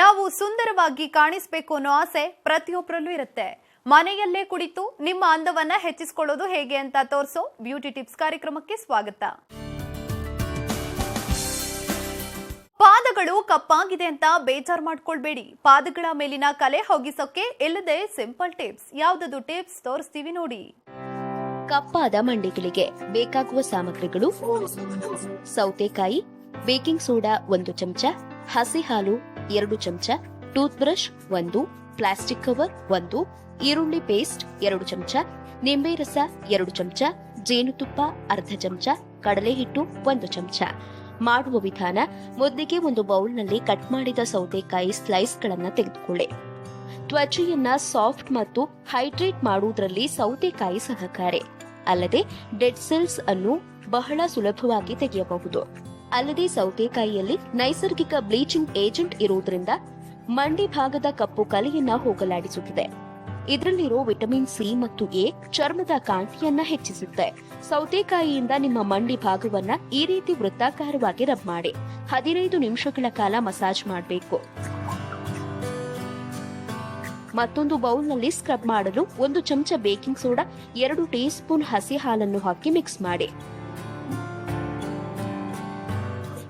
ನಾವು ಸುಂದರವಾಗಿ ಕಾಣಿಸ್ಬೇಕು ಅನ್ನೋ ಆಸೆ ಪ್ರತಿಯೊಬ್ಬರಲ್ಲೂ ಇರುತ್ತೆ. ಮನೆಯಲ್ಲೇ ಕುಳಿತು ನಿಮ್ಮ ಅಂದವನ್ನ ಹೆಚ್ಚಿಸಿಕೊಳ್ಳೋದು ಹೇಗೆ ಅಂತ ತೋರಿಸೋ ಬ್ಯೂಟಿ ಟಿಪ್ಸ್ ಕಾರ್ಯಕ್ರಮಕ್ಕೆ ಸ್ವಾಗತ. ಪಾದಗಳು ಕಪ್ಪಾಗಿದೆ ಅಂತ ಬೇಜಾರ್ ಮಾಡ್ಕೊಳ್ಬೇಡಿ. ಪಾದಗಳ ಮೇಲಿನ ಕಲೆ ಹೋಗಿಸೋಕೆ ಇಲ್ಲದೆ ಸಿಂಪಲ್ ಟಿಪ್ಸ್. ಯಾವ್ದದು ಟಿಪ್ಸ್ ತೋರಿಸ್ತೀವಿ ನೋಡಿ. ಕಪ್ಪಾದ ಮಂಡಿಗಳಿಗೆ ಬೇಕಾಗುವ ಸಾಮಗ್ರಿಗಳು. ಸೌತೆಕಾಯಿ, ಬೇಕಿಂಗ್ ಸೋಡಾ ಒಂದು ಚಮಚ, ಹಸಿ ಹಾಲು ಎರಡು ಚಮಚ ಟೂತ್ ಬ್ರಷ್ ಒಂದು, ಪ್ಲಾಸ್ಟಿಕ್ ಕವರ್ ಒಂದು, ಈರುಳ್ಳಿ ಪೇಸ್ಟ್ ಎರಡು ಚಮಚ, ನಿಂಬೆ ರಸ ಎರಡು ಚಮಚ, ಜೇನುತುಪ್ಪ ಅರ್ಧ ಚಮಚ ಕಡಲೆ ಹಿಟ್ಟು ಒಂದು ಚಮಚ. ಮಾಡುವ ವಿಧಾನ, ಮೊದಲಿಗೆ ಒಂದು ಬೌಲ್ನಲ್ಲಿ ಕಟ್ ಮಾಡಿದ ಸೌತೆಕಾಯಿ ಸ್ಲೈಸ್ಗಳನ್ನು ತೆಗೆದುಕೊಳ್ಳಿ. ತ್ವಚೆಯನ್ನ ಸಾಫ್ಟ್ ಮತ್ತು ಹೈಡ್ರೇಟ್ ಮಾಡುವುದರಲ್ಲಿ ಸೌತೆಕಾಯಿ ಸಹಕಾರಿ, ಅಲ್ಲದೆ ಡೆಡ್ ಸೆಲ್ಸ್ ಅನ್ನು ಬಹಳ ಸುಲಭವಾಗಿ ತೆಗೆಯಬಹುದು. ಅಲ್ಲದೆ ಸೌತೆಕಾಯಿಯಲ್ಲಿ ನೈಸರ್ಗಿಕ ಬ್ಲೀಚಿಂಗ್ ಏಜೆಂಟ್ ಇರುವುದರಿಂದ ಮಂಡಿ ಭಾಗದ ಕಪ್ಪು ಕಲೆಯನ್ನ ಹೋಗಲಾಡಿಸುತ್ತದೆ. ಇದರಲ್ಲಿರೋ ವಿಟಮಿನ್ ಸಿ ಮತ್ತು ಎ ಚರ್ಮದ ಕಾಂತಿಯನ್ನ ಹೆಚ್ಚಿಸುತ್ತೆ. ಸೌತೆಕಾಯಿಯಿಂದ ನಿಮ್ಮ ಮಂಡಿ ಭಾಗವನ್ನ ಈ ರೀತಿ ವೃತ್ತಾಕಾರವಾಗಿ ರಬ್ ಮಾಡಿ. ಹದಿನೈದು ನಿಮಿಷಗಳ ಕಾಲ ಮಸಾಜ್ ಮಾಡಬೇಕು. ಮತ್ತೊಂದು ಬೌಲ್ನಲ್ಲಿ ಸ್ಕ್ರಬ್ ಮಾಡಲು ಒಂದು ಚಮಚ ಬೇಕಿಂಗ್ ಸೋಡಾ, ಎರಡು ಟೀ ಸ್ಪೂನ್ ಹಸಿ ಹಾಲನ್ನು ಹಾಕಿ ಮಿಕ್ಸ್ ಮಾಡಿ.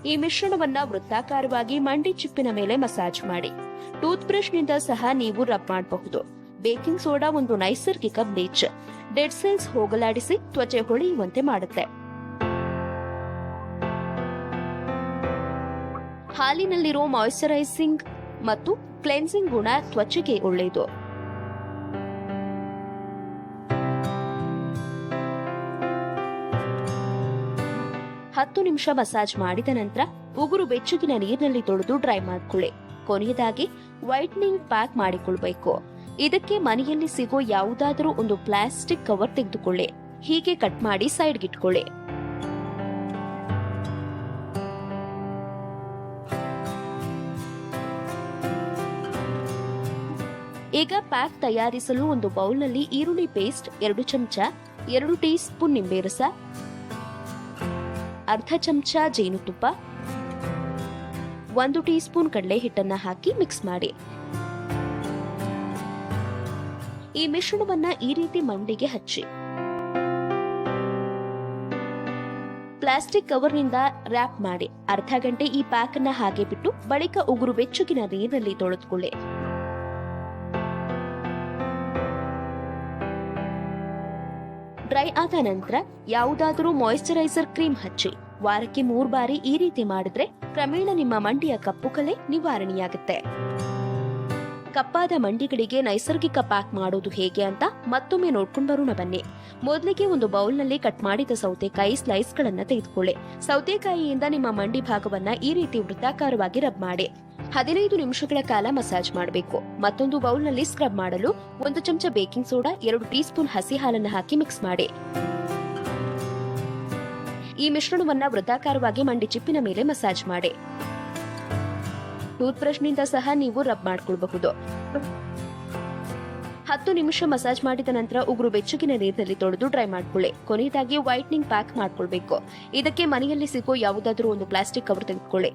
ಈ ಮಿಶ್ರಣವನ್ನ ವೃತ್ತಾಕಾರವಾಗಿ ಮಂಡಿ ಚಿಪ್ಪಿನ ಮೇಲೆ ಮಸಾಜ್ ಮಾಡಿ. ಟೂತ್ ಬ್ರಷ್ನಿಂದ ಸಹ ನೀವು ರಬ್ ಮಾಡಬಹುದು. ಬೇಕಿಂಗ್ ಸೋಡಾ ಒಂದು ನೈಸರ್ಗಿಕ ಬ್ಲೀಚ್. ಡೆಡ್ ಸೆಲ್ಸ್ ಹೋಗಲಾಡಿಸಿ ತ್ವಚೆ ಹೊಳೆಯುವಂತೆ ಮಾಡುತ್ತೆ. ಹಾಲಿನಲ್ಲಿರೋ ಮಾಯಿಶ್ಚರೈಸಿಂಗ್ ಮತ್ತು ಕ್ಲೆನ್ಸಿಂಗ್ ಗುಣ ತ್ವಚೆಗೆ ಒಳ್ಳೆಯದು. ಹತ್ತು ನಿಮಿಷ ಮಸಾಜ್ ಮಾಡಿದ ನಂತರ ಉಗುರು ಬೆಚ್ಚಗಿನ ನೀರಿನಲ್ಲಿ ತೊಳೆದು ಡ್ರೈ ಮಾಡಿಕೊಳ್ಳಿ. ಕೊನೆಯದಾಗಿ ವೈಟ್ನಿಂಗ್ ಪ್ಯಾಕ್ ಮಾಡಿಕೊಳ್ಬೇಕು. ಇದಕ್ಕೆ ಮನೆಯಲ್ಲಿ ಸಿಗೋ ಯಾವುದಾದರೂ ಒಂದು ಪ್ಲಾಸ್ಟಿಕ್ ಕವರ್ ತೆಗೆದುಕೊಳ್ಳಿ. ಹೀಗೆ ಕಟ್ ಮಾಡಿ ಸೈಡ್ಗಿಟ್ಕೊಳ್ಳಿ ಈಗ ಪ್ಯಾಕ್ ತಯಾರಿಸಲು ಒಂದು ಬೌಲ್ನಲ್ಲಿ ಈರುಳ್ಳಿ ಪೇಸ್ಟ್ ಎರಡು ಚಮಚ, ಎರಡು ಟೀ ಸ್ಪೂನ್ ನಿಂಬೆ ರಸ ಅರ್ಧ ಚಮಚ ಜೇನುತುಪ್ಪ, ಒಂದು ಟೀ ಸ್ಪೂನ್ ಕಡಲೆ ಹಿಟ್ಟನ್ನ ಹಾಕಿ ಮಿಕ್ಸ್ ಮಾಡಿ. ಈ ಮಿಶ್ರಣವನ್ನ ಈ ರೀತಿ ಮಂಡಿಗೆ ಹಚ್ಚಿ. ಪ್ಲಾಸ್ಟಿಕ್ ಕವರ್ನಿಂದ ರ್ಯಾಪ್ ಮಾಡಿ. ಅರ್ಧ ಗಂಟೆ ಈ ಪ್ಯಾಕ್ ಅನ್ನ ಹಾಗೆ ಬಿಟ್ಟು, ಬಳಿಕ ಉಗುರು ಬೆಚ್ಚಗಿನ ನೀರಿನಲ್ಲಿ ತೊಳೆದುಕೊಳ್ಳಿ. ಡ್ರೈ ಆದ ನಂತರ ಯಾವುದಾದರೂ ಮಾಯಿಶ್ಚರೈಸರ್ ಕ್ರೀಮ್ ಹಚ್ಚಿ, ವಾರಕ್ಕೆ ಮೂರು ಬಾರಿ ಈ ರೀತಿ ಮಾಡಿದ್ರೆ ಕ್ರಮೇಣ ನಿಮ್ಮ ಮಂಡಿಯ ಕಪ್ಪು ಕಲೆ ನಿವಾರಣೆಯಾಗುತ್ತೆ. ಕಪ್ಪಾದ ಮಂಡಿಗಳಿಗೆ ನೈಸರ್ಗಿಕ ಪ್ಯಾಕ್ ಮಾಡೋದು ಹೇಗೆ ಅಂತ ಮತ್ತೊಮ್ಮೆ ನೋಡ್ಕೊಂಡು ಬರೋಣ ಬನ್ನಿ. ಮೊದಲಿಗೆ ಒಂದು ಬೌಲ್ನಲ್ಲಿ ಕಟ್ ಮಾಡಿದ ಸೌತೆಕಾಯಿ ಸ್ಲೈಸ್ಗಳನ್ನು ತೆಗೆದುಕೊಳ್ಳಿ. ಸೌತೆಕಾಯಿಯಿಂದ ನಿಮ್ಮ ಮಂಡಿ ಭಾಗವನ್ನ ಈ ರೀತಿ ವೃತ್ತಾಕಾರವಾಗಿ ರಬ್ ಮಾಡಿ. ಹದಿನೈದು ನಿಮಿಷಗಳ ಕಾಲ ಮಸಾಜ್ ಮಾಡಬೇಕು. ಮತ್ತೊಂದು ಬೌಲ್ನಲ್ಲಿ ಸ್ಕ್ರಬ್ ಮಾಡಲು ಒಂದು ಚಮಚ ಬೇಕಿಂಗ್ ಸೋಡಾ ಎರಡು ಟೀ ಸ್ಪೂನ್ ಹಸಿ ಹಾಲನ್ನು ಹಾಕಿ ಮಿಕ್ಸ್ ಮಾಡಿ. ಈ ಮಿಶ್ರಣವನ್ನು ವೃತ್ತಾಕಾರವಾಗಿ ಮಂಡಿ ಚಿಪ್ಪಿನ ಮೇಲೆ ಮಸಾಜ್ ಮಾಡಿ. ಟೂತ್ ಬ್ರಷ್ನಿಂದ ಸಹ ನೀವು ರಬ್ ಮಾಡಿಕೊಳ್ಳಬಹುದು ಹತ್ತು ನಿಮಿಷ ಮಸಾಜ್ ಮಾಡಿದ ನಂತರ ಉಗುರು ಬೆಚ್ಚಗಿನ ನೀರಿನಲ್ಲಿ ತೊಳೆದು ಡ್ರೈ ಮಾಡ್ಕೊಳ್ಳಿ. ಕೊನೆಯದಾಗಿ ವೈಟ್ನಿಂಗ್ ಪ್ಯಾಕ್ ಮಾಡ್ಕೊಳ್ಬೇಕು. ಇದಕ್ಕೆ ಮನೆಯಲ್ಲಿ ಸಿಗೋ ಯಾವುದಾದ್ರೂ ಒಂದು ಪ್ಲಾಸ್ಟಿಕ್ ಕವರ್ ತೆಗೆದುಕೊಳ್ಳಿ.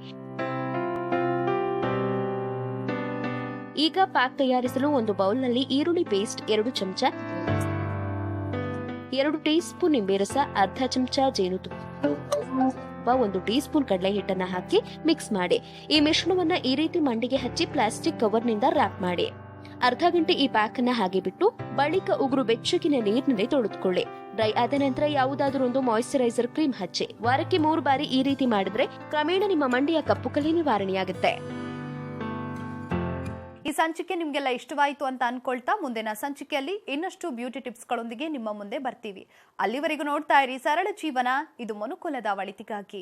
ಈಗ ಪ್ಯಾಕ್ ತಯಾರಿಸಲು ಒಂದು ಬೌಲ್ನಲ್ಲಿ ಈರುಳ್ಳಿ ಪೇಸ್ಟ್ ಎರಡು ಚಮಚ, ಎರಡು ಟೀ ಸ್ಪೂನ್ ನಿಂಬೆ ರಸ, ಅರ್ಧ ಚಮಚ ಜೇನುತುಪ್ಪ, ಒಂದು ಟೀ ಸ್ಪೂನ್ ಕಡಲೆ ಹಿಟ್ಟನ್ನ ಹಾಕಿ ಮಿಕ್ಸ್ ಮಾಡಿ. ಈ ಮಿಶ್ರಣವನ್ನ ಈ ರೀತಿ ಮಂಡಿಗೆ ಹಚ್ಚಿ ಪ್ಲಾಸ್ಟಿಕ್ ಕವರ್ನಿಂದ ರ್ಯಾಪ್ ಮಾಡಿ. ಅರ್ಧ ಗಂಟೆ ಈ ಪ್ಯಾಕ್ ಅನ್ನ ಹಾಗೆ ಬಿಟ್ಟು ಬಳಿಕ ಉಗುರು ಬೆಚ್ಚಗಿನ ನೀರಿನಲ್ಲಿ ತೊಳೆದುಕೊಳ್ಳಿ. ಡ್ರೈ ಆದ ನಂತರ ಯಾವುದಾದ್ರೂ ಒಂದು ಮಾಯಿಶ್ಚರೈಸರ್ ಕ್ರೀಮ್ ಹಚ್ಚಿ. ವಾರಕ್ಕೆ ಮೂರು ಬಾರಿ ಈ ರೀತಿ ಮಾಡಿದ್ರೆ ಕ್ರಮೇಣ ನಿಮ್ಮ ಮಂಡಿಯ ಕಪ್ಪು ಕಲೆ ನಿವಾರಣೆಯಾಗುತ್ತೆ. ಈ ಸಂಚಿಕೆ ನಿಮಗೆಲ್ಲ ಇಷ್ಟವಾಯಿತು ಅಂತ ಅನ್ಕೊಳ್ತಾ ಮುಂದಿನ ಸಂಚಿಕೆಯಲ್ಲಿ ಇನ್ನಷ್ಟು ಬ್ಯೂಟಿ ಟಿಪ್ಸ್ಗಳೊಂದಿಗೆ ನಿಮ್ಮ ಮುಂದೆ ಬರ್ತೀವಿ. ಅಲ್ಲಿವರೆಗೂ ನೋಡ್ತಾ ಇರಿ ಸರಳ ಜೀವನ, ಇದು ಮನುಕುಲದ ಒಳಿತಿಗಾಗಿ.